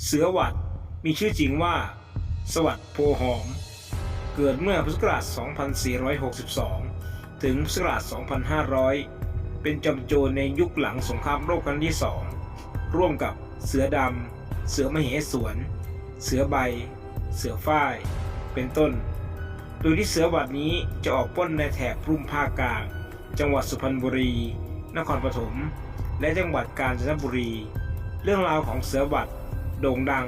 เสือหวัดมีชื่อจริงว่า สวัสดิ์โพหอม เกิดเมื่อพุทธศักราช 2462 ถึงพุทธศักราช 2500 เป็นจอมโจรในยุคหลังสงครามโลกครั้งที่สอง ร่วมกับเสือดำ เสือมเหสวน เสือใบ เสือฝ้าย เป็นต้น โดยที่เสือหวัดนี้จะออกป้นในแถบรุ่มภาคกลาง จังหวัดสุพรรณบุรี นครปฐม และจังหวัดกาญจนบุรี เรื่องราวของเสือหวัด โด่งดัง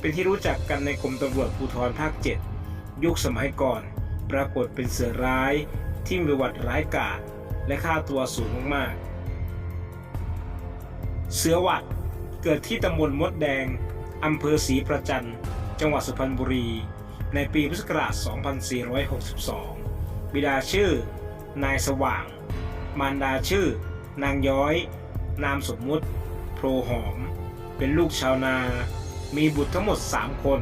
เป็นที่รู้จักกันในกรมตำรวจภูธรภาค 7 ยุคสมัยก่อน ปรากฏเป็นเสือร้ายที่มีประวัติร้ายกาจและค่าตัวสูงมากๆ เสือหวัดเกิดที่ตำบลมดแดง อำเภอศรีประจัน จังหวัดสุพรรณบุรี ในปีพุทธศักราช 2462 บิดาชื่อ นายสว่าง มารดาชื่อ นางย้อย นามสมมุติ โพรหอม เป็นลูกชาวนา มีบุตรทั้งหมด 3 คน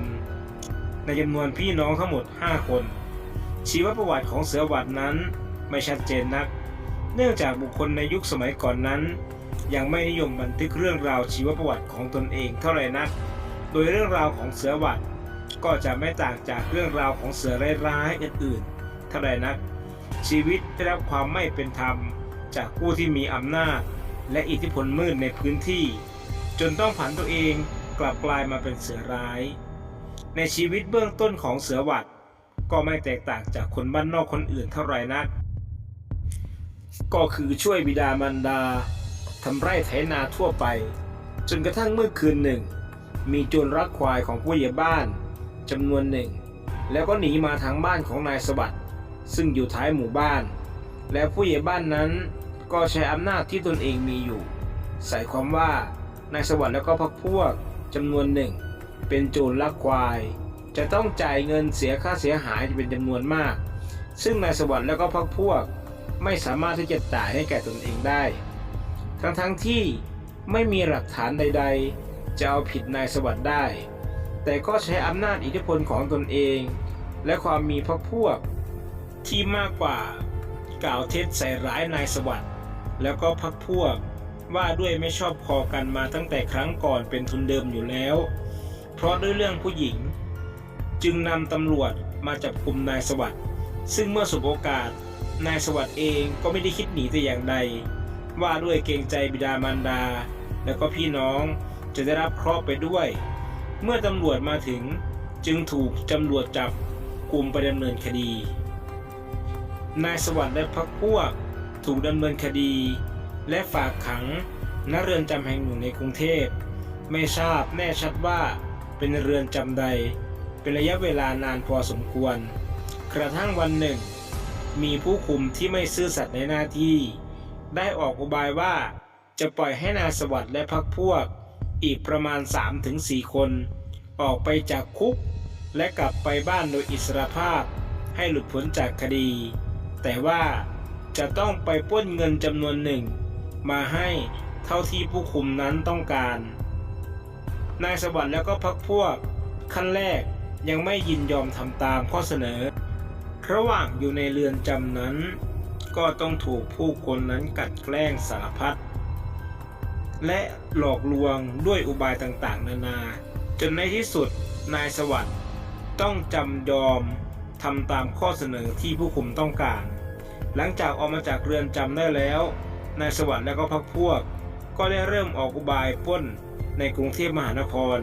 ในจำนวนพี่น้องทั้งหมด 5 คน ชีวประวัติของเสือหวัดนั้นไม่ชัดเจนนัก เนื่องจากบุคคลในยุคสมัยก่อนนั้น ยังไม่นิยมบันทึกเรื่องราวชีวประวัติของตนเองเท่าไหร่นัก โดยเรื่องราวของเสือหวัดก็จะไม่ต่างจากเรื่องราวของเสือร้ายๆอื่นๆ เท่าไหร่นัก ชีวิตได้รับความไม่เป็นธรรมจากผู้ที่มีอำนาจ และอิทธิพลมืดในพื้นที่ จนต้องผันตัวเองกลับกลายมาเป็นเสือร้าย ในชีวิตเบื้องต้นของเสือหวัด ก็ไม่แตกต่างจากคนบ้านนอกคนอื่นเท่าไหร่นัก ก็คือช่วยบิดามารดาทำไร่ไถนาทั่วไป จนกระทั่งเมื่อคืนหนึ่ง มีโจรรักควายของผู้ใหญ่บ้านจำนวนหนึ่ง แล้วก็หนีมาทางบ้านของนายสวัสดิ์ซึ่งอยู่ท้ายหมู่บ้าน และผู้ใหญ่บ้านนั้นก็ใช้อำนาจที่ตนเองมีอยู่ ใส่ความว่า นายสวัสดิ์แล้วก็พรรคพวกจำนวนหนึ่ง เป็นโจรลักควาย จะต้องจ่ายเงินเสียค่าเสียหายเป็นจำนวนมาก ซึ่งนายสวัสดิ์แล้วก็พรรคพวกไม่สามารถที่จะจ่ายให้แก่ตนเองได้ ทั้งๆทที่ไม่มีหลักฐานใด ๆ จะเอาผิดนายสวัสดิ์ได้ แต่ก็ใช้อำนาจอิทธิพลของตนเอง และความมีพรรคพวกที่มากกว่ากล่าวเท็จใส่ร้ายนายสวัสดิ์แล้วก็พรรคพวก ว่าด้วยไม่ชอบพอกันมาตั้งแต่ครั้งก่อนเป็นทุนเดิมอยู่แล้ว เพราะด้วยเรื่องผู้หญิง จึงนำตำรวจมาจับกลุ่มนายสวัสด์ซึ่งเมื่อสบโอกาส นายสวัสด์เองก็ไม่ได้คิดหนีแต่อย่างใด ว่าด้วยเกรงใจบิดามารดา แล้วก็พี่น้องจะได้รับเคราะห์ไปด้วย เมื่อตำรวจมาถึงจึงถูกตำรวจจับกลุ่มไปดำเนินคดี นายสวัสด์และพรรคพวกถูกดำเนินคดี และฝากขังณเรือนจำแห่งหนึ่งในกรุงเทพ ไม่ทราบแน่ชัดว่าเป็นเรือนจำใด เป็นระยะเวลานานพอสมควร กระทั่งวันหนึ่ง มีผู้คุมที่ไม่ซื่อสัตย์ในหน้าที่ ได้ออกอุบายว่าจะปล่อยให้นายสวัสดิ์และพรรคพวก อีกประมาณ 3-4 คน ออกไปจากคุก และกลับไปบ้านโดยอิสรภาพ ให้หลุดพ้นจากคดี แต่ว่าจะต้องไปป้นเงินจำนวนหนึ่ง มาให้เท่าที่ผู้คุมนั้นต้องการ นายสวัสดิ์แล้วก็พรรคพวก ขั้นแรกยังไม่ยินยอมทำตามข้อเสนอ ระหว่างอยู่ในเรือนจำนั้น ก็ต้องถูกผู้คนนั้นกัดแกล้งสารพัดและหลอกลวงด้วยอุบายต่างๆ นานา จนในที่สุดนายสวัสดิ์ต้องจำยอมทำตามข้อเสนอที่ผู้คุมต้องการ หลังจากออกมาจากเรือนจำได้แล้ว นายสวัสดิ์และก็พรรคพวก ก็ได้เริ่มออกอุบายป้นในกรุงเทพมหานคร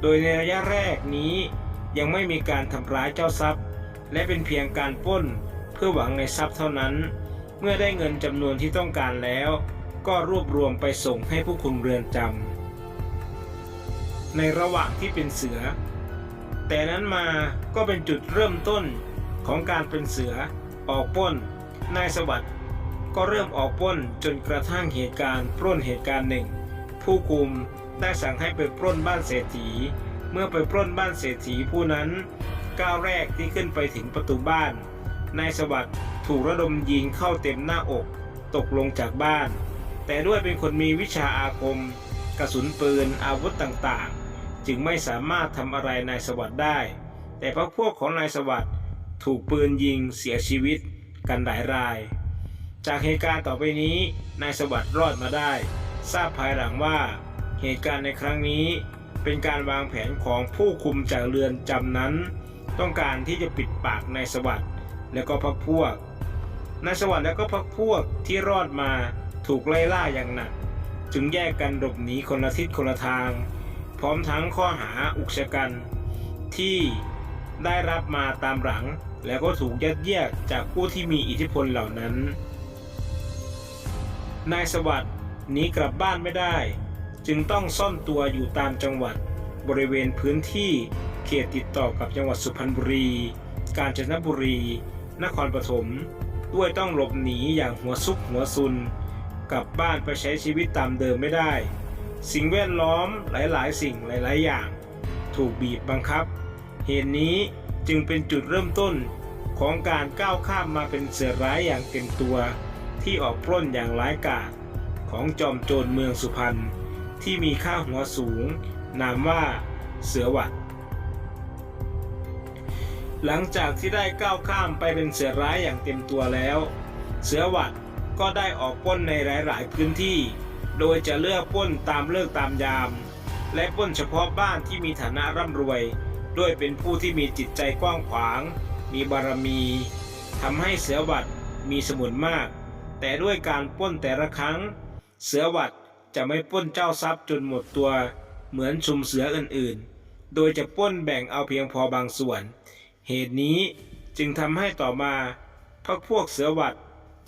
โดยในระยะแรกนี้ยังไม่มีการทำร้ายเจ้าทรัพย์ และเป็นเพียงการป้นเพื่อหวังในทรัพย์เท่านั้น เมื่อได้เงินจำนวนที่ต้องการแล้ว ก็รวบรวมไปส่งให้ผู้คุมเรือนจำในระหว่างที่เป็นเสือ แต่นั้นมาก็เป็นจุดเริ่มต้นของการเป็นเสือออกป้นนายสวัสดิ์ ก็เริ่มออกปล้นจนกระทั่งเหตุการณ์ปล้นเหตุการณ์หนึ่ง ผู้คุมได้สั่งให้ไปปล้นบ้านเศรษฐี เมื่อไปปล้นบ้านเศรษฐีผู้นั้นก้าวแรกที่ขึ้นไปถึงประตูบ้านนายสวัสด์ถูกระดมยิงเข้าเต็มหน้าอก ตกลงจากบ้าน แต่ด้วยเป็นคนมีวิชาอาคม กระสุนปืนอาวุธต่างๆ จึงไม่สามารถทำอะไรนายสวัสด์ได้ แต่พรรคพวกของนายสวัสด์ถูกปืนยิงเสียชีวิตกันหลายราย จากเหตุการณ์ต่อไปนี้นายสวัสดิ์รอดมาได้ ทราบภายหลังว่าเหตุการณ์ในครั้งนี้ เป็นการวางแผนของผู้คุมจากเรือนจำนั้น ต้องการที่จะปิดปากนายสวัสด์และก็พักพวกนายสวัสด์และก็พักพวกที่รอดมาถูกไล่ล่าอย่างหนัก จึงแยกกันหลบหนีคนละทิศคนละทาง พร้อมทั้งข้อหาอุกชะกันที่ได้รับมาตามหลัง แล้วก็ถูกยัดเยียดจากผู้ที่มีอิทธิพลเหล่านั้น นายสวัสด์หนีกลับบ้านไม่ได้ จึงต้องซ่อนตัวอยู่ตามจังหวัด บริเวณพื้นที่เขตติดต่อกับจังหวัดสุพรรณบุรี กาญจนบุรี นครปฐมด้วยต้องหลบหนีอย่างหัวซุกหัวซุน กลับบ้านไปใช้ชีวิตตามเดิมไม่ได้ สิ่งแวดล้อมหลายๆ สิ่งหลาย ๆ อย่าง ถูกบีบบังคับ เหตุนี้จึงเป็นจุดเริ่มต้นของการก้าวข้ามมาเป็นเสือร้ายอย่างเต็มตัว ที่ออกปล้นอย่างร้ายกาจของจอมโจรเมืองสุพรรณที่มีค่าหัวสูง นามว่าเสือหวัด หลังจากที่ได้ก้าวข้ามไปเป็นเสือร้ายอย่างเต็มตัวแล้ว เสือหวัดก็ได้ออกปล้นในหลาย ๆ พื้นที่ โดยจะเลือกปล้นตามเลิกตามยาม และปล้นเฉพาะบ้านที่มีฐานะร่ำรวย ด้วยเป็นผู้ที่มีจิตใจกว้างขวาง มีบารมีทำให้เสือหวัดมีสมุนมาก แต่ด้วยการป้นแต่ละครั้ง เสือหวัดจะไม่ป้นเจ้าทรัพย์จนหมดตัวเหมือนชุมเสืออื่นๆ โดยจะป้นแบ่งเอาเพียงพอบางส่วน เหตุนี้จึงทำให้ต่อมาพรรคพวกเสือหวัด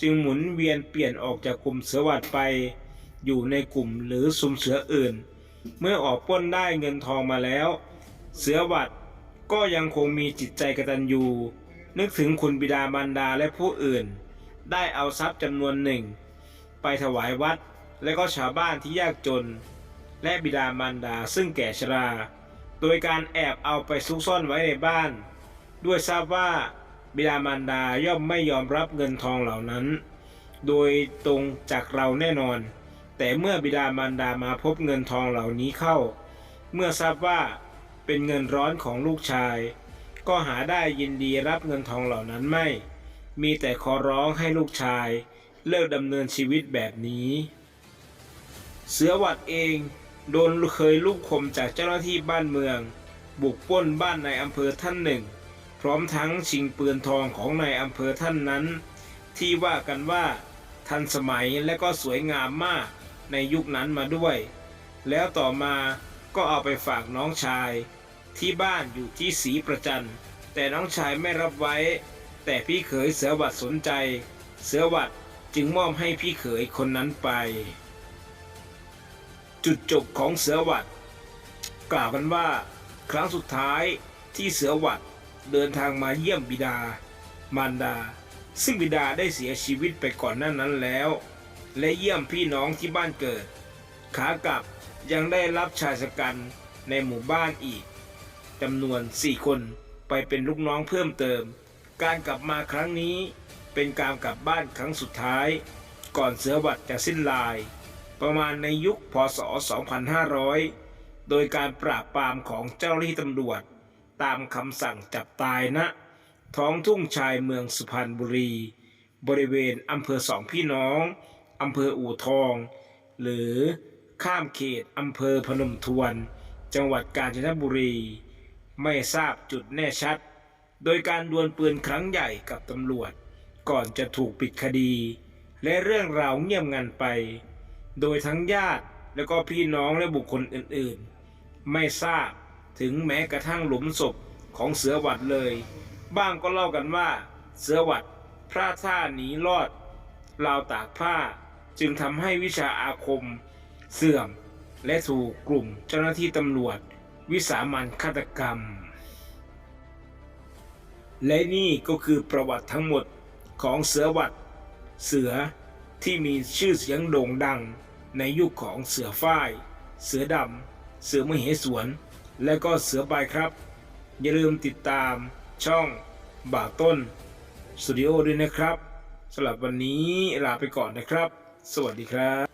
จึงหมุนเวียนเปลี่ยนออกจากกลุ่มเสือหวัดไป อยู่ในกลุ่มหรือซุมเสืออื่น เมื่อออกป้นได้เงินทองมาแล้ว เสือหวัดก็ยังคงมีจิตใจกระตัญญูนึกถึงคุณบิดามารดาและผู้อื่น ได้เอาทรัพย์จำนวนหนึ่ง ไปถวายวัดและก็ชาวบ้านที่ยากจน และบิดามารดาซึ่งแก่ชรา โดยการแอบเอาไปซุกซ่อนไว้ในบ้าน ด้วยทราบว่าบิดามารดาย่อมไม่ยอมรับเงินทองเหล่านั้น โดยตรงจากเราแน่นอน แต่เมื่อบิดามารดามาพบเงินทองเหล่านี้เข้า เมื่อทราบว่าเป็นเงินร้อนของลูกชาย ก็หาได้ยินดีรับเงินทองเหล่านั้นไม่ มีแต่ขอร้องให้ลูกชาย เลิกดำเนินชีวิตแบบนี้ เสือหวัดเองโดนเคยลูกคมจากเจ้าหน้าที่บ้านเมือง บุกปล้นบ้านในอำเภอท่านหนึ่ง พร้อมทั้งชิงปืนทองของในอำเภอท่านนั้น ที่ว่ากันว่า ทันสมัยและก็สวยงามมากในยุคนั้นมาด้วย แล้วต่อมาก็เอาไปฝากน้องชาย ที่บ้านอยู่ที่ศรีประจันแต่น้องชายไม่รับไว้ แต่พี่เขยเสือวัดสนใจ เสือวัดจึงมอบให้พี่เขยคนนั้นไป จุดจบของเสือวัดกล่าวกันว่า ครั้งสุดท้ายที่เสือวัดเดินทางมาเยี่ยมบิดา มารดา ซึ่งบิดาได้เสียชีวิตไปก่อนหน้านั้นแล้ว และเยี่ยมพี่น้องที่บ้านเกิด ขากลับยังได้รับชายสกันในหมู่บ้านอีกจำนวน4คนไปเป็นลูกน้องเพิ่มเติม การกลับมาครั้งนี้เป็นการกลับบ้านครั้งสุดท้าย ก่อนเสือหวัดจะสิ้นลาย ประมาณในยุคพศ 2500 โดยการปราบปรามของเจ้าหน้าที่ตำรวจ ตามคำสั่งจับตายณท้องทุ่งชายเมืองสุพรรณบุรี บริเวณอำเภอสองพี่น้องอำเภออู่ทอง หรือข้ามเขตอำเภอพนมทวน จังหวัดกาญจนบุรี ไม่ทราบจุดแน่ชัด โดยการดวลปืนครั้งใหญ่กับตำรวจ ก่อนจะถูกปิดคดี และเรื่องราวเงียบงันไป โดยทั้งญาติและก็พี่น้องและบุคคลอื่นๆ ไม่ทราบถึงแม้กระทั่งหลุมศพของเสือหวัดเลย บ้างก็เล่ากันว่า เสือหวัดพลาดท่าหนีรอดราวตากผ้าจึงทำให้วิชาอาคม เสื่อม และถูกกลุ่มเจ้าหน้าที่ตำรวจ วิสามันฆาตกรรม และนี่ก็คือประวัติทั้งหมดของเสือวัด เสือที่มีชื่อเสียงโด่งดังในยุคของเสือฝ้าย เสือดำ เสือมเหสวน และก็เสือใบครับ อย่าลืมติดตามช่องบ่าต้นสตูดิโอด้วยนะครับสำหรับวันนี้ลาไปก่อนนะครับ สวัสดีครับ